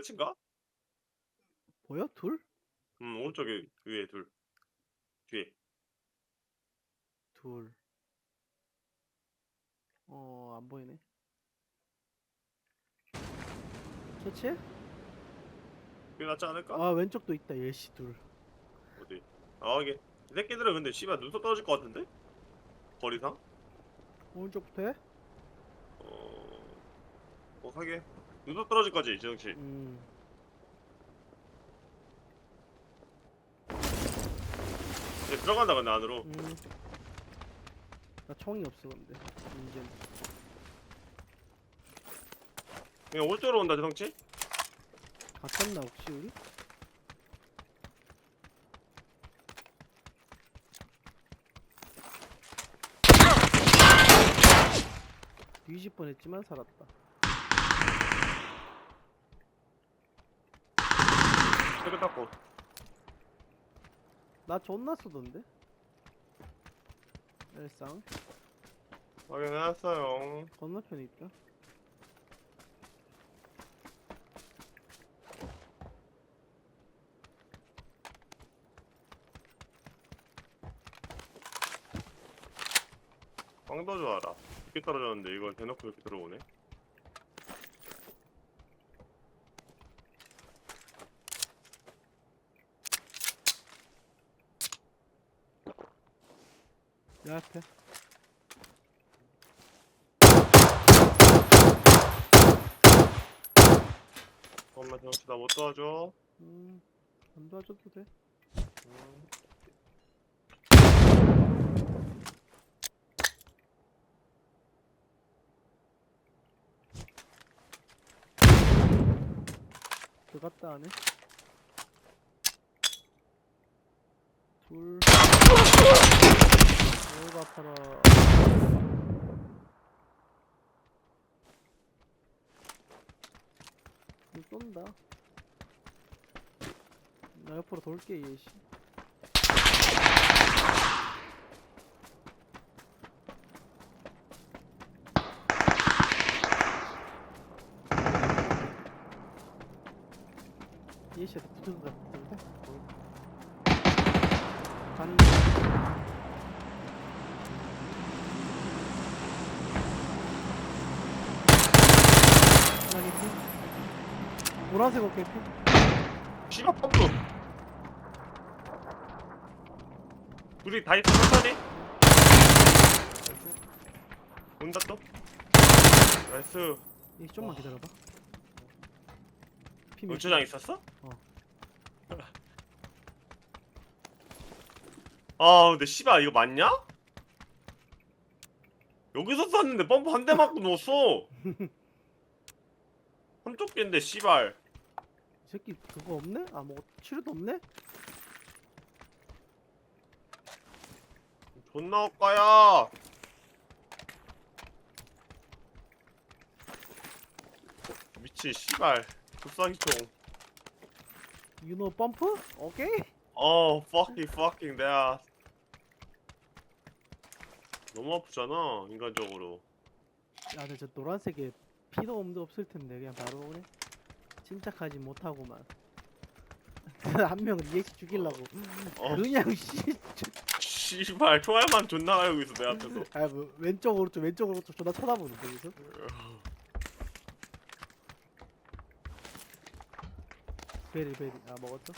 둘 끝인가? 보여? 둘? 음 오른쪽에 위에 둘 뒤에 둘. 어, 안 보이네. 처치해? 그게 낫지 않을까? 아, 왼쪽도 있다. 예시 둘. 어디? 아 이게 이 새끼들은 근데 씨발 눈썹 떨어질 것 같은데? 거리상? 오른쪽부터 해? 어... 뭐 하게 눈썹 떨어질 거지 지정씨 음. 얘 들어간다 근데 안으로 음. 나 총이 없어 근데. 이제 그냥 오른쪽으로 온다 지정씨 갇혔나 혹시 우리? 뒤집 뻔했지만 살았다. 세개 닦고. 나 존나 쏘던데? 일상. 확인해놨어요. 건너편에 있다. 빵도 좋아라 이렇게 떨어졌는데 이걸 대놓고 이렇게 들어오네 내 앞에. 엄마 지정씨 나못 도와줘 음, 안 도와줘도 돼. 음. 들어갔다 안에. 둘. 아파라. 불 쏜다. 나 옆으로 돌게 얘 씨. 얘 씨한테 붙은 것 같은데? 간다. 개피. 보라색 옷 개피. 씨발 펌프 둘이 다 있어 천천히 온다 또 나이스 얘 좀만 기다려봐. 피 몇- 노초장 있었어? 어. 아 근데 씨발 이거 맞냐? 여기서 쐈는데 펌프 한 대 맞고 누웠어 한쪽 개인데 씨발 이 새끼 그거 없네? 아무것도 치료도 없네? 존나 엇가야 미친 씨발 급사기총 유노 펌프? 오케이? 어 fucking fucking 내가 너무 아프잖아 인간적으로 야, 근데 저 노란색에 피도 엄도 없을 텐데 그냥 바로 오네. 침착하지 못하고만. 한 명은 EX 죽이려고. 어 그냥 씨. 씨발 총알만 존나 가지고 있어 내 앞에서 아, 뭐 왼쪽 오른쪽 왼쪽 오른쪽 존나 쳐다보는데 여기서. 베리 베리. 아 먹었어?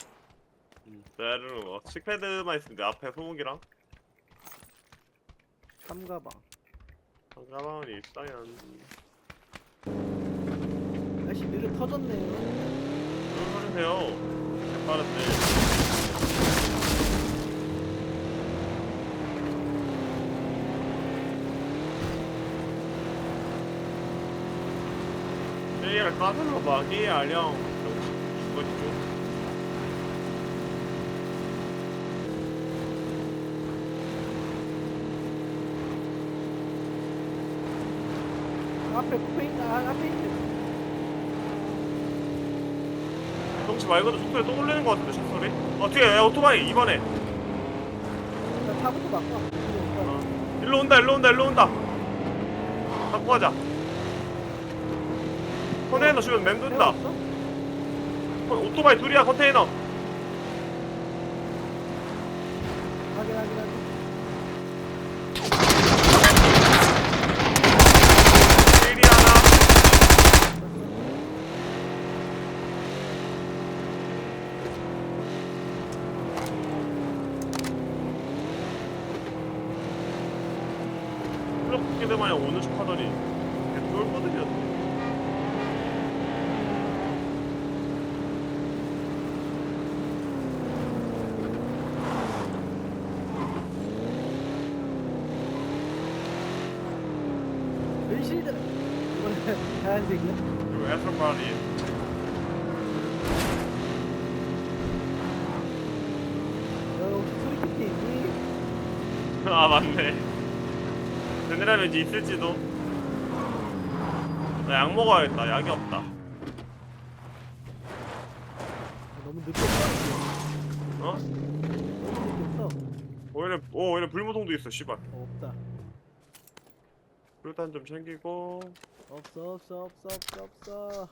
배를 뭐 칙패드만 있으면 내 앞에 소음기랑 삼가방. 가만히 있어야 날씨 느려 터졌네요. 무슨 소리세요 개빠른데 얘를 봐얘 알령 죽었죠 앞에 있다. 아, 앞에 있네. 혹시 말고도 속도에 또 올리는 것 같은데 차 소리? 어 뒤에 야, 오토바이 이번에 나 차부터 바꿔. 어. 일로 온다 일로 온다 일로 온다 갖고 가자 컨테이너 주면 맴돈다 세웠어? 오토바이 둘이야 컨테이너 확인 확인 확인 일이 하나 그렇게 되마냥 오는 척 하더니 똘거들이었네. 이번에 하얀색이야? 혹시 소리키트 있니? 아 맞네 쟤네라면 이제 있을지도. 나 약 먹어야겠다. 약이 없다. 너무 늦었어? 어? 늦었어 오히려 오 오히려 불무동도 있어 씨발. 어, 없다. 일단 좀 챙기고. 없어 없어 없어 없어 없어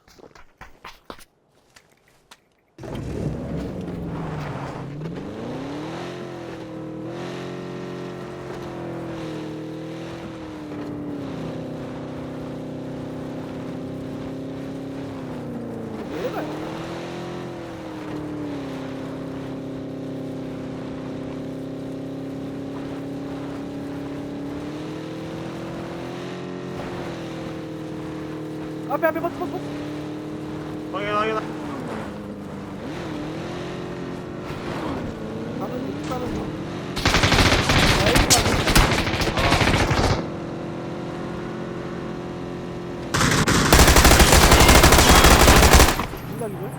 내려가 앞에 앞에 버스 버스 버스. 확인 확인. 중 가는 중 아이고 가는 중간이고요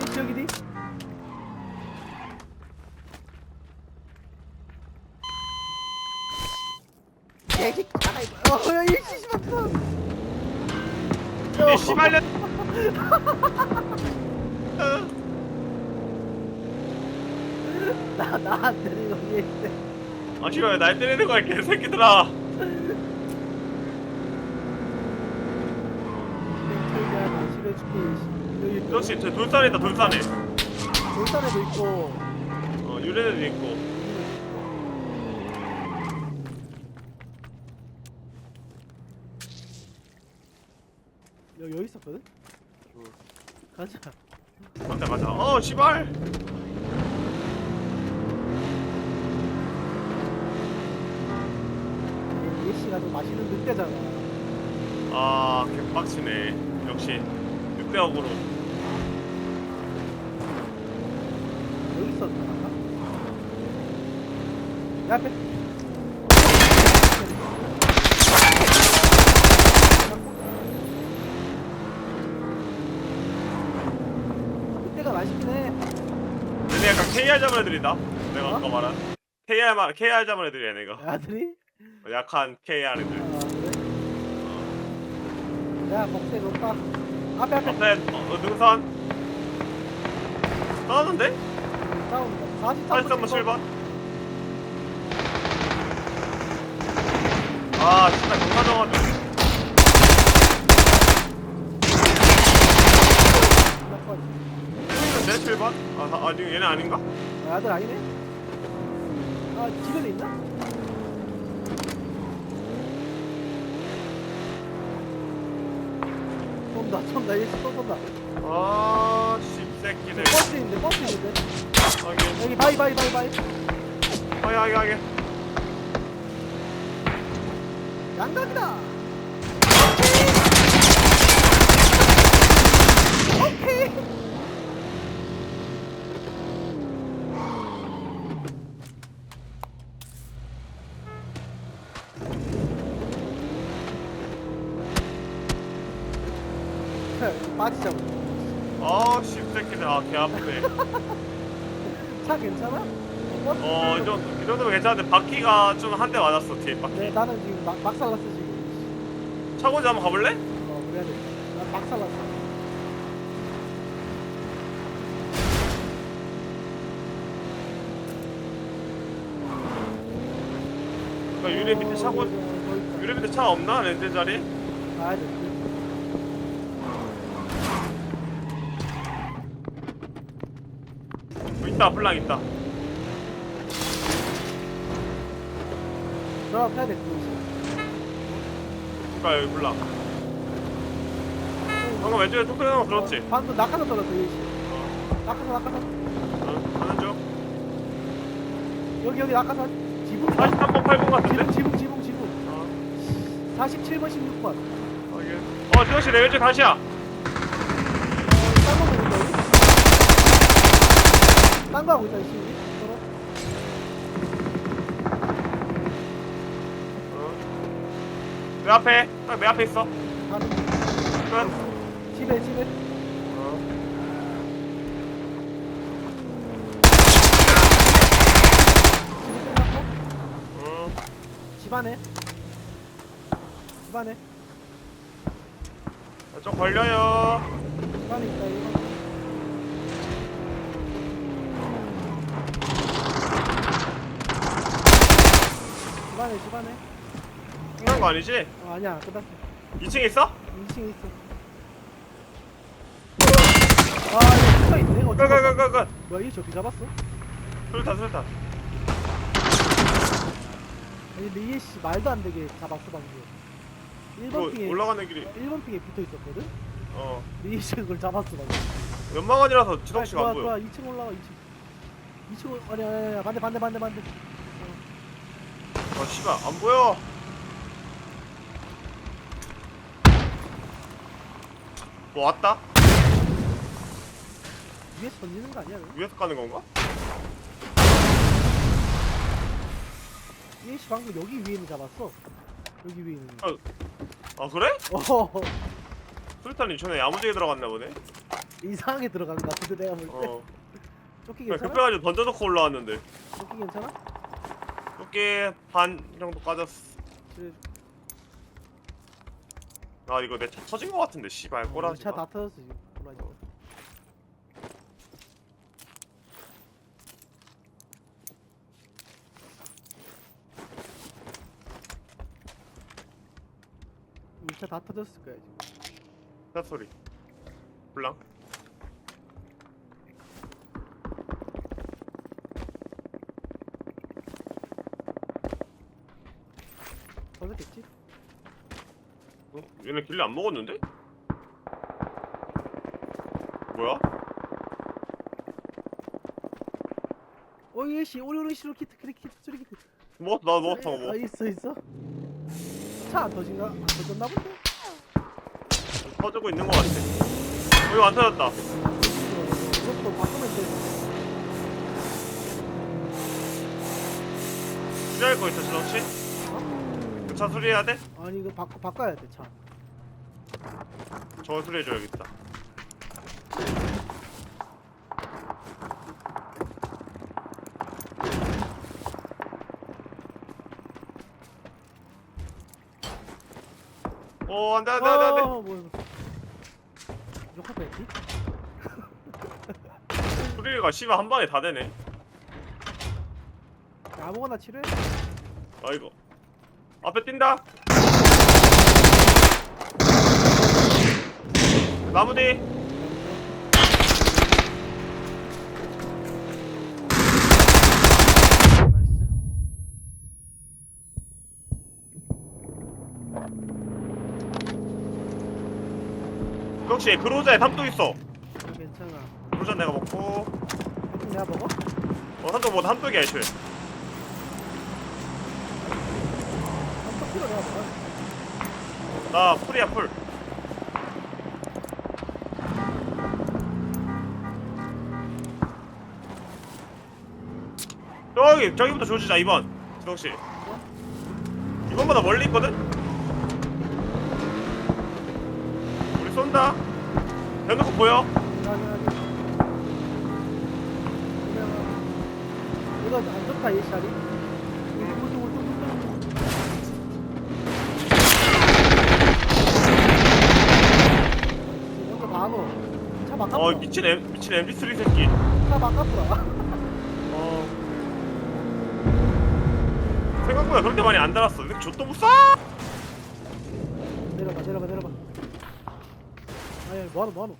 이 지역이니? 얘기 가라 이거 어야 이 씨발 이 씨발년 나 위에 있대 아 싫어요. 날 때리는 거야 개새끼들아. 여기 역시 저 돌산에 있다 돌산에 돌산에도 있고. 어 유래에도 있고. 여기 여기 있었거든? 가자. 가자 가자. 어 씨발 예시가 좀 맛있는 늑대잖아. 아 개빡치네. 역시 늑대역으로. 여기 있었나? 내 앞에. 늑대가 맛있긴 해. 얘네 약간 KR 잡은 애들이다. 내가 아까 말한 KR 말 KR 잡은 애들이야 내가. 아들이? 약한 KR 아 애들 그래? 야 목대 높다 앞에 앞에 앞에 어, 능선 싸우는데? 싸운다 43번 43번 7번 아 진짜 경사정하죠 내 7번? 아, 아 아니 얘네 아닌가? 아, 아들 아니네? 아 집에도 있나? 쏜다 쏜다 얘 쏜다. 아 씹새끼들. 버스 있는데 버스 있는데. 확인. 여기 바이 바이 바이 바이 확인 확인 확인. 양각이다 오케이 오케이 빠지자고 아 씹새끼들. 아 개 아프네. 차 괜찮아? 버스 어이 정도, 이 정도면 괜찮은데 바퀴가 좀 한 대 맞았어 뒤에 바퀴. 네 나는 지금 막, 막 살랐어 지금. 차고지 한번 가볼래? 어 그래야 돼나막 살랐어. 그러니까 유리 밑에 차고 어, 유리 밑에 차 없나? 렌즈 자리? 가야 돼 있다 플랑 있다. 들어가 패야 돼 그니까 여기 플랑? 방금 왼쪽에 톡톡이 형 들었지? 어, 방금 낙하산 떨어졌어 어, 낙하산 낙하산. 어, 가는 중. 여기 여기 낙하산. 지붕. 43번 8번 같은데? 지붕 지붕 지붕 지붕. 어. 47번 16번. 확인 어 지성씨 내 왼쪽 다시야 딴거 보고 있다 우리 딴 거 하고 있다 지금. 서로 어. 내 앞에. 딱 내 앞에 있어. 가는 끝. 집에 집에. 어. 집에 끝났고 어. 집안에. 집안에. 아, 좀 걸려요. 집안에 있다 이거 집안에 집안에. 끝난 거 아니지? 어, 아니야 끝났어. 2층에 있어? 2층에 있어. 아 이거 붙어 있네? 어디 끝끝끝끝. 뭐야 이 저기 잡았어? 술탄 술탄. 아니 근데 이씨 말도 안 되게 잡았어 방금. 1번 뭐 핑에 올라가는 길이. 1번 핑에 붙어 있었거든? 어. 이씨 그걸 잡았어 방금. 연막안이라서 지성씨가 좋아 안 보여. 좋아. 2층 올라와 2층. 2층 올 아니 아니 아니 반대 반대 반대 반대 아 씨발 안 보여 뭐 왔다? 위에서 던지는 거 아니야? 위에서 가는 건가? 이씨 방금 여기 위에 있는 잡았어 여기 위에 있는 아, 아 그래? 어 술탄이 전에 야무지게 들어갔나 보네 이상하게 들어간 거 같은데 내가 볼 때 어 조끼 그냥 괜찮아? 급해가지고 던져놓고 올라왔는데 조끼 괜찮아? 두께 반 정도 까졌어 아 이거 내 차 터진 거 같은데 씨발. 꼬라지 차다 터졌어 지금. 꼬라지 우리 차다 터졌을 거야 지금. 차 소리. 블랑 터졌겠지? 어? 얘네 길리 안 먹었는데? 뭐야? 어이씨 오리오리 시로 키트 크리 키트 쓰리 키트 먹었어 나 먹었어 아뭐 있어 있어 차 안 터진가? 안 터졌나 본데? 터지고 있는 거 같아 어 이거 안 터졌다 이것도 바꾸면 돼 수리할 거 있어 지성씨? 그차 수리해야 돼? 아니 이거 바꿔 바꿔야 돼 차. 저거 수리해줘야겠다. 오 안돼 안돼 안돼 안돼. 어, 뭐야 욕할 뻔했지? 수리가 씨발 한 방에 다 되네. 아무거나 치료해? 아이고 앞에 뛴다. 나무 뒤 역시 그로자에 삼뚝 있어. 괜찮아. 그로자 내가 먹고. 내가 먹어? 어 삼뚝 뭐 삼뚝이야 애초에 한턱 필요 내가 먹어 나 풀이야 풀. 저기 저기부터 조지자 2번. 지성 씨 2번보다 멀리 있거든? 우리 쏜다. 대놓고 보여. 이거 안 좋다 이 자리 어 미친 M, 미친 MG3 새끼. 차 바꿔라 어. 생각보다 그렇게 많이 안 달았어. 근데 좆도 못 쏴! 내려봐 내려봐 내려봐 아니 뭐하노 뭐하노?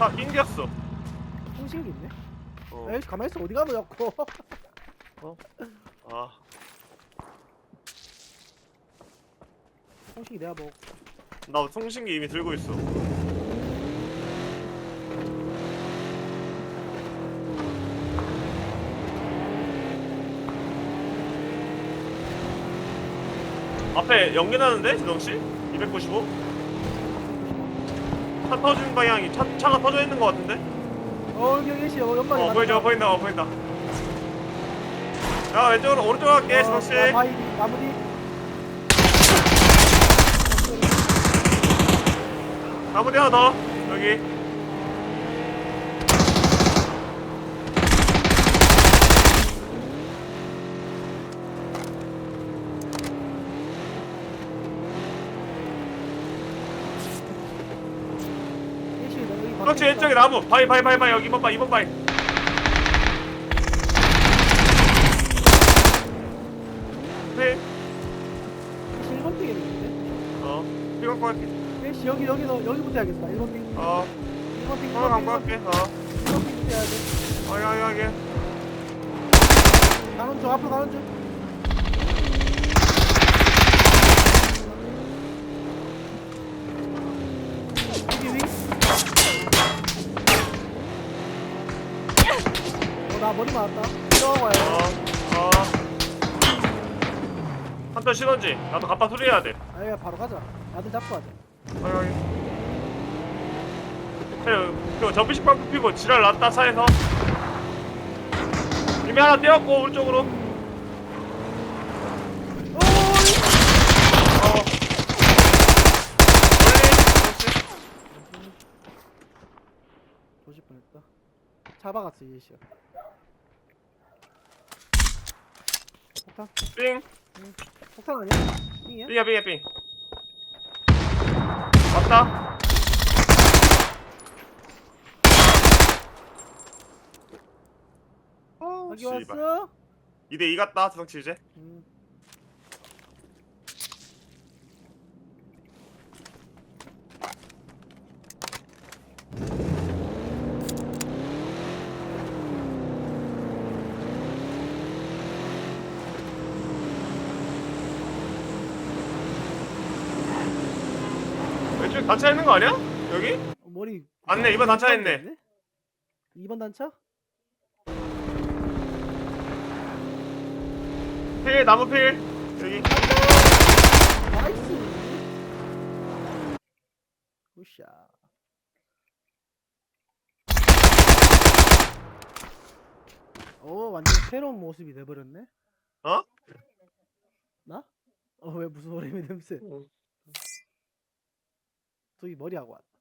다 낑겼어. 통신기 있네? 어. 에이 가만히 있어. 어디 가노 자꾸. 아. 형식이 내가 뭐나 통신기 이미 들고 있어. 앞에 연기 나는데 지동 씨? 295? 차 터지는 방향이 차 차가 터져 있는 것 같은데? 어 여기 여기 씨 어, 연막이 어 보인다 보인다 어 보인다. 야 왼쪽으로 오른쪽으로 갈게 지동 씨. 아, 바위 나무 뒤 나머지 하나 더 여기. 예시 여기 밖에 그렇지. 왼쪽에 나무. 바위 바위 바위 바위. 여기 이번 바위 이번 바위. 네. 예시 1번 핑에 있는데? 어 이거 갈게 예시 여기 여기 너 여기부터 해야겠다. 1번 핑 어. 1번 핑 하나 1번 갖고 핑 갈게 어. 1번 핑부터 해야 돼 여기 가는 중 앞으로 가는 중 여기 위 어나 머리 맞았다. 들어가야. 어어. 한턴 쉬던지 나도 갑바 수리해야 돼. 아예 바로 가자. 나도 잡고 가자. 여기 여기 그, 그 접이식 방금 피고 지랄 났다 차에서. 이미 하나 떼었고 오른쪽으로. 오 어. 멀리 조질 뻔했다. 잡아갔어 예시야 폭탄 삥 폭탄 아니야? 띵이야? 삥이야 삥이야 삥 왔다 어, 여기 씨발. 왔어? 2대2 같다 주성치 이제 음. 왼쪽에 단차 있는 거 아니야? 여기? 어, 머리 맞네, 이번 단차 있네. 2번 단차? 필 나무 필 여기 나이스 굿샷 오 완전 새로운 모습이 돼버렸네 어? 나? 어 왜 무슨 소리미 냄새 저기 머리하고 왔다